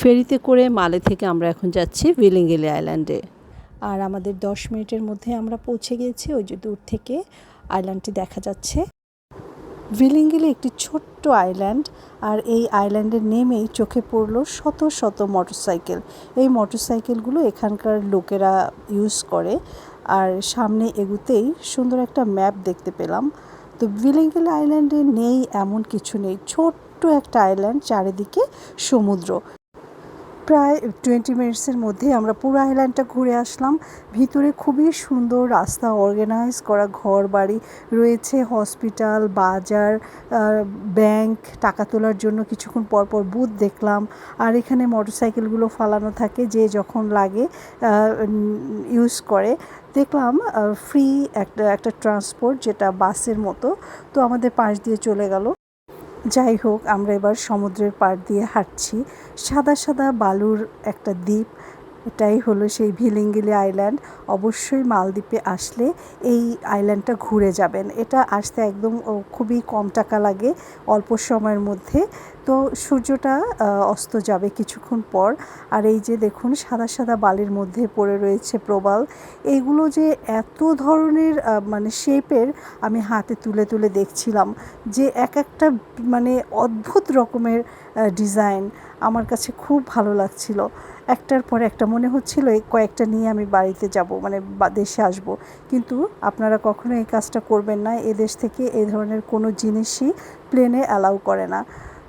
ফেরিতে করে মালে থেকে আমরা এখন যাচ্ছি ভিলিঙ্গিলি আইল্যান্ডে। আর আমাদের দশ মিনিটের মধ্যে আমরা পৌঁছে গিয়েছি, ওই যে দূর থেকে আইল্যান্ডটি দেখা যাচ্ছে। ভিলিঙ্গিলি একটি ছোট্ট আইল্যান্ড, আর এই আইল্যান্ডে নেমেই চোখে পড়ল শত শত মোটরসাইকেল। এই মোটরসাইকেলগুলো এখানকার লোকেরা ইউজ করে, আর সামনে এগুতেই সুন্দর একটা ম্যাপ দেখতে পেলাম। তো ভিলিঙ্গিল আইল্যান্ডে নেই, এমন কিছু নেই। ছোট্ট একটা আইল্যান্ড, চারিদিকে সমুদ্র। প্রায় টোয়েন্টি মিনিটসের মধ্যে আমরা পুরো আইল্যান্ডটা ঘুরে আসলাম। ভিতরে খুবই সুন্দর রাস্তা অর্গানাইজ করা ঘর বাড়ি রয়েছে হসপিটাল বাজার ব্যাংক টাকা তোলার জন্য কিছুক্ষণ পর পর বুথ দেখলাম। আর এখানে মোটরসাইকেলগুলো ফালানো থাকে যে যখন লাগে ইউজ করে। দেখলাম ফ্রি একটা একটা ট্রান্সপোর্ট যেটা বাসের মতো। তো আমাদের পাশ দিয়ে চলে গেল। যাই হোক আমরা এবার সমুদ্রের পাড় দিয়ে হাঁটছি। সাদা সাদা বালুর একটা দ্বীপ এটাই হলো সেই ভিলিঙ্গিলি আইল্যান্ড। অবশ্যই মালদ্বীপে আসলে এই আইল্যান্ডটা ঘুরে যাবেন। এটা আসতে একদম খুবই কম টাকা লাগে অল্প সময়ের মধ্যে। তো সূর্যটা অস্ত যাবে কিছুক্ষণ পর। আর এই যে দেখুন, সাদা সাদা বালির মধ্যে পড়ে রয়েছে প্রবাল। এইগুলো যে এত ধরনের মানে শেপের আমি হাতে তুলে তুলে দেখছিলাম যে এক একটা মানে অদ্ভুত রকমের ডিজাইন। আমার কাছে খুব ভালো লাগছিল। একটার পর একটা মনে হচ্ছিল এই কয়েকটা নিয়ে আমি বাড়িতে যাব মানে দেশে আসব। কিন্তু আপনারা কখনো এই কাজটা করবেন না, এ দেশ থেকে এই ধরনের কোনো জিনিসই প্লেনে অ্যালাউ করে না।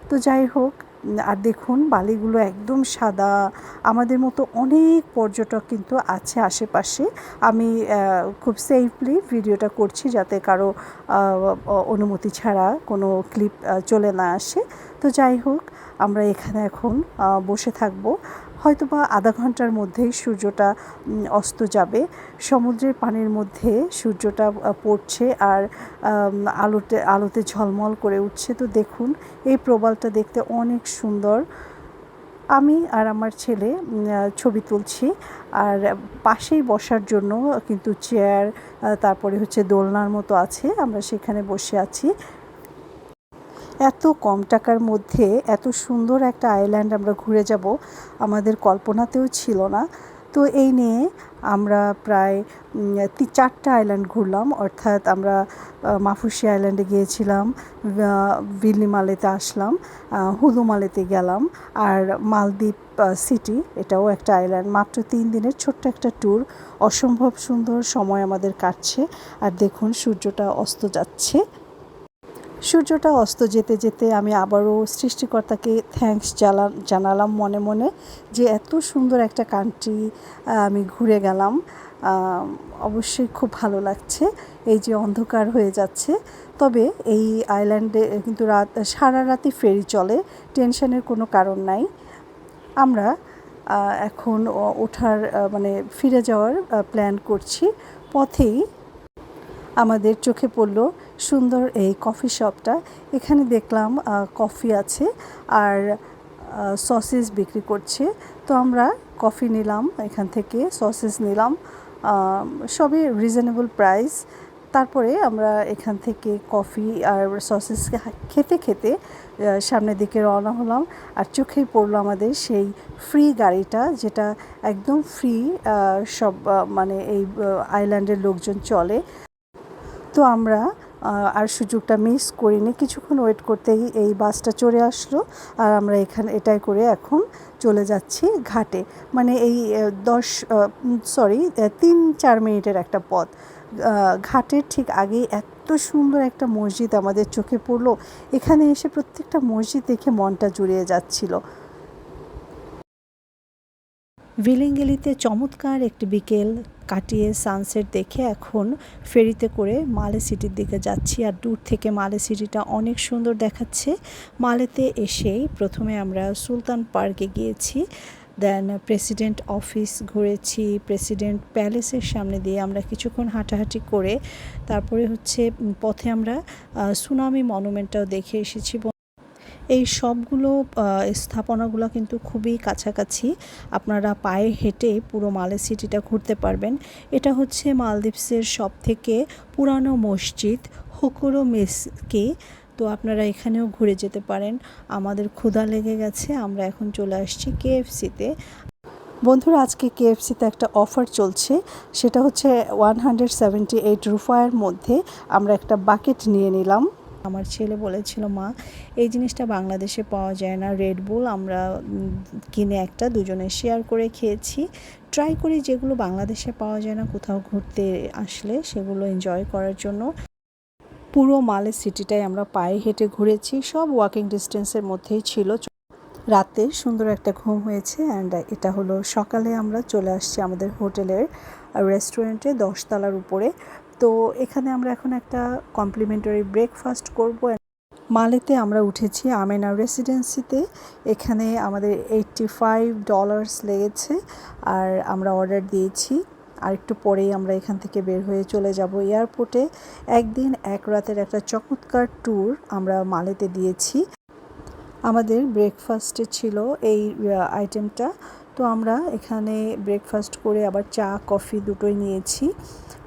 তো যাই হোক, আর দেখুন বালিগুলো একদম সাদা, আমাদের মতো অনেক পর্যটক কিন্তু আছে আশেপাশে। আমি খুব সেফলি ভিডিওটা করছি যাতে কারও অনুমতি ছাড়া কোনো ক্লিপ চলে না আসে। তো যাই হোক, আমরা এখানে এখন বসে থাকব। হয়তো বা আধা ঘণ্টার মধ্যেই সূর্যটা অস্ত যাবে। সমুদ্রের পানির মধ্যে সূর্যটা পড়ছে আর আলোতে আলোতে ঝলমল করে উঠছে। তো দেখুন, এই প্রবালটা দেখতে অনেক সুন্দর। আমি আর আমার ছেলে ছবি তুলছি আর পাশেই বসার জন্য কিন্তু চেয়ার তারপরে হচ্ছে দোলনার মতো আছে। আমরা সেখানে বসে আছি। এত কম টাকার মধ্যে এত সুন্দর একটা আইল্যান্ড আমরা ঘুরে যাব আমাদের কল্পনাতেও ছিল না। তো এই নিয়ে আমরা প্রায় চারটা আইল্যান্ড ঘুরলাম। অর্থাৎ আমরা মাফুসি আইল্যান্ডে গিয়েছিলাম বিল্লিমালেতে আসলাম হুলুমালেতে গেলাম, আর মালদ্বীপ সিটি এটাও একটা আইল্যান্ড মাত্র তিন দিনের ছোট্ট একটা ট্যুর অসম্ভব সুন্দর সময় আমাদের কাটছে। আর দেখুন সূর্যটা অস্ত যাচ্ছে। সূর্যটা অস্ত যেতে যেতে আমি আবারও সৃষ্টিকর্তাকে থ্যাঙ্কস জালা, জানালাম মনে মনে যে এত সুন্দর একটা কান্ট্রি আমি ঘুরে গেলাম। অবশ্যই খুব ভালো লাগছে, এই যে অন্ধকার হয়ে যাচ্ছে। তবে এই আইল্যান্ডে কিন্তু রাত, সারা রাতি ফেরি চলে, টেনশনের কোনো কারণ নাই। আমরা এখন ওঠার মানে ফিরে যাওয়ার প্ল্যান করছি। পথেই আমাদের চোখে পড়ল সুন্দর এই কফি শপটা। এখানে দেখলাম কফি আছে আর সসেস বিক্রি করছে। তো আমরা কফি নিলাম, এখান থেকে সসেস নিলাম সবই রিজনেবল প্রাইস তারপরে আমরা এখান থেকে কফি আর সসেস খেতে খেতে সামনের দিকে রওনা হলাম আর চোখেই পড়ল আমাদের সেই ফ্রি গাড়িটা, যেটা একদম ফ্রি সব মানে এই আইল্যান্ডের লোকজন চলে। তো আমরা আর সুযোগটা মিস করিনি। কিছুক্ষণ ওয়েট করতেই এই বাসটা চলে আসলো আর আমরা এখানে, এটাই করে এখন চলে যাচ্ছি ঘাটে। মানে এই দশ সরি তিন, চার মিনিটের একটা পথ। ঘাটের ঠিক আগেই এত সুন্দর একটা মসজিদ আমাদের চোখে পড়ল। এখানে এসে প্রত্যেকটা মসজিদ দেখে মনটা জুড়িয়ে যাচ্ছিল। ভিলিঙ্গেলিতে চমৎকার একটি বিকেল কাটিয়ে সানসেট দেখে এখন ফেরিতে করে মালে সিটির দিকে যাচ্ছি। আর দূর থেকে মালে সিটিটা অনেক সুন্দর দেখাচ্ছে। মালেতে এসেই প্রথমে আমরা সুলতান পার্কে গিয়েছি, দেন প্রেসিডেন্ট অফিস ঘুরেছি, প্রেসিডেন্ট প্যালেসের সামনে দিয়ে আমরা কিছুক্ষণ হাঁটাহাঁটি করে তারপরে হচ্ছে পথে আমরা সুনামি মনুমেন্টটাও দেখে এসেছি। এই সবগুলো স্থাপনাগুলো কিন্তু খুবই কাছাকাছি। আপনারা পায়ে হেঁটে পুরো মালে সিটিটা ঘুরতে পারবেন। এটা হচ্ছে মালদ্বীপসের সব থেকে পুরানো মসজিদ, হুকুরো মেসকে। তো আপনারা এখানেও ঘুরে যেতে পারেন। আমাদের ক্ষুধা লেগে গেছে, আমরা এখন চলে আসছি কেএফসিতে। বন্ধুরা, আজকে কেএফসিতে একটা অফার চলছে। সেটা হচ্ছে ওয়ান হান্ড্রেড সেভেন্টি এইট রুফায়ের মধ্যে আমরা একটা বাকেট নিয়ে নিলাম। আমার ছেলে বলেছিল, মা, এই জিনিসটা বাংলাদেশে পাওয়া যায় না। রেড বুল আমরা কিনে একটা, দুজনে শেয়ার করে খেয়েছি। ট্রাই করি যেগুলো বাংলাদেশে পাওয়া যায় না, কোথাও ঘুরতে আসলে সেগুলো এনজয় করার জন্য। পুরো মালে সিটিটাই আমরা পায়ে হেঁটে ঘুরেছি, সব ওয়াকিং ডিস্টেন্সের মধ্যেই ছিল। রাতে সুন্দর একটা ঘুম হয়েছে অ্যান্ড এটা হলো সকালে আমরা চলে আসছি আমাদের হোটেলের রেস্টুরেন্টে দশতলার উপরে। তো এখানে আমরা এখন একটা কমপ্লিমেন্টারি ব্রেকফাস্ট করব। মালেতে আমরা উঠেছি আমেনা রেসিডেন্সিতে এখানে আমাদের এইটটি ফাইভ ডলার্স লেগেছে আর আমরা অর্ডার দিয়েছি। আর একটু পরেই আমরা এখান থেকে বের হয়ে চলে যাব এয়ারপোর্টে একদিন এক রাতের একটা চমৎকার ট্যুর আমরা মালেতে দিয়েছি। আমাদের ব্রেকফাস্টে ছিল এই আইটেমটা তো আমরা এখানে ব্রেকফাস্ট করে আবার চা কফি দুটোই নিয়েছি।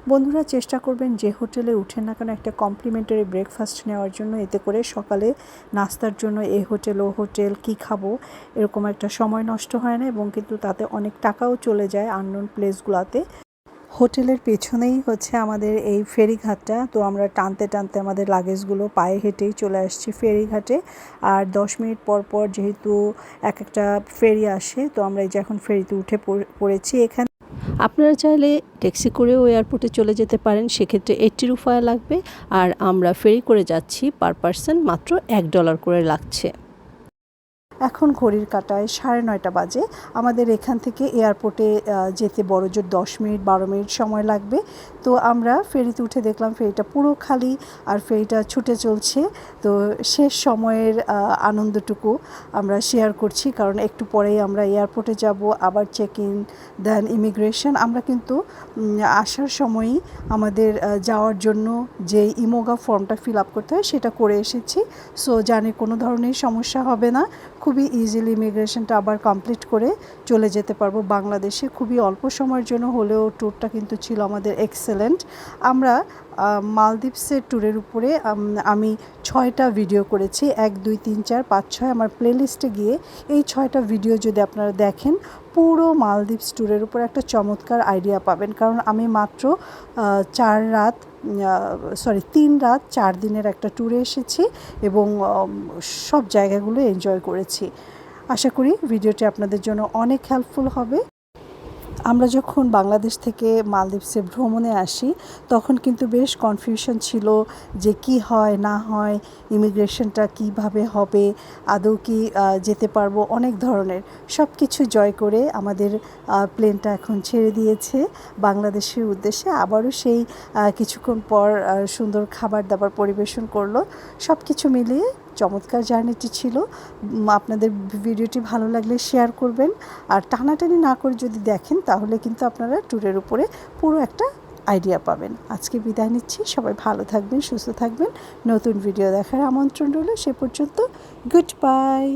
বন্ধুরা, চেষ্টা করবেন যে হোটেলে উঠেন না কেন একটা কমপ্লিমেন্টারি ব্রেকফাস্ট নেওয়ার জন্য। এতে করে সকালে নাস্তার জন্য এ হোটেল, ও হোটেল কি খাব, এরকম একটা সময় নষ্ট হয় না এবং কিন্তু তাতে অনেক টাকাও চলে যায় আননোন প্লেসগুলোতে হোটেলের পেছনেই হচ্ছে আমাদের এই ফেরিঘাটটা। তো আমরা টানতে টানতে আমাদের লাগেজগুলো পায়ে হেঁটেই চলে আসছি ফেরিঘাটে। আর দশ মিনিট পর পর যেহেতু এক একটা ফেরি আসে, তো আমরা এই যে এখন ফেরিতে উঠে পড়ে- পড়েছি এখানে। আপনারা চাইলে ট্যাক্সি করেও এয়ারপোর্টে চলে যেতে পারেন, সেক্ষেত্রে এইটটি রুফায়া লাগবে। আর আমরা ফেরি করে যাচ্ছি পার পার্সন মাত্র এক ডলার করে লাগছে। এখন ঘড়ির কাটায় সাড়ে নয়টা বাজে। আমাদের এখান থেকে এয়ারপোর্টে যেতে বড় জোর দশ মিনিট, বারো মিনিট সময় লাগবে। তো আমরা ফেরিতে উঠে দেখলাম ফেরিটা পুরো খালি আর ফেরিটা ছুটে চলছে। তো শেষ সময়ের আনন্দটুকু আমরা শেয়ার করছি কারণ একটু পরেই আমরা এয়ারপোর্টে যাব, আবার চেক ইন দেন ইমিগ্রেশন আমরা কিন্তু আসার সময়ই আমাদের যাওয়ার জন্য যে ইমোগা ফর্মটা ফিল আপ করতে হয় সেটা করে এসেছি। সো জানে কোনো ধরনের সমস্যা হবে না। খুবই ইজিলি ইমিগ্রেশনটা আবার কমপ্লিট করে চলে যেতে পারব বাংলাদেশে। খুবই অল্প সময়ের জন্য হলেও ট্যুরটা কিন্তু ছিল আমাদের এক্সেলেন্ট আমরা মালদ্বীপসের ট্যুরের উপরে, আমি ছয়টা ভিডিও করেছি। এক, দুই, তিন, চার, পাঁচ, ছয় আমার প্লেলিস্টে গিয়ে এই ছয়টা ভিডিও যদি আপনারা দেখেন, পুরো মালদ্বীপস ট্যুরের উপর একটা চমৎকার আইডিয়া পাবেন। কারণ আমি মাত্র চার রাত সরি তিন রাত, চার দিনের একটা ট্যুরে এসেছি এবং সব জায়গাগুলো এনজয় করেছি। আশা করি ভিডিওটি আপনাদের জন্য অনেক হেল্পফুল হবে। আমরা যখন বাংলাদেশ থেকে মালদ্বীপসে ভ্রমণে আসি, তখন কিন্তু বেশ কনফিউশন ছিল যে কি হয়, না হয় ইমিগ্রেশনটা কীভাবে হবে, আদৌ কি যেতে পারব, অনেক ধরনের। সব কিছু জয় করে আমাদের প্লেনটা এখন ছেড়ে দিয়েছে বাংলাদেশের উদ্দেশ্যে। আবারও সেই কিছুক্ষণ পর সুন্দর খাবার দাবার পরিবেশন করল। সব কিছু মিলিয়ে চমৎকার জার্নিটি ছিল। আপনাদের ভিডিওটি ভালো লাগলে শেয়ার করবেন। আর টানাটানি না করে যদি দেখেন, তাহলে কিন্তু আপনারা ট্যুরের উপরে পুরো একটা আইডিয়া পাবেন। আজকে বিদায় নিচ্ছি। সবাই ভালো থাকবেন, সুস্থ থাকবেন। নতুন ভিডিও দেখার আমন্ত্রণ রইল। সে পর্যন্ত গুড বাই।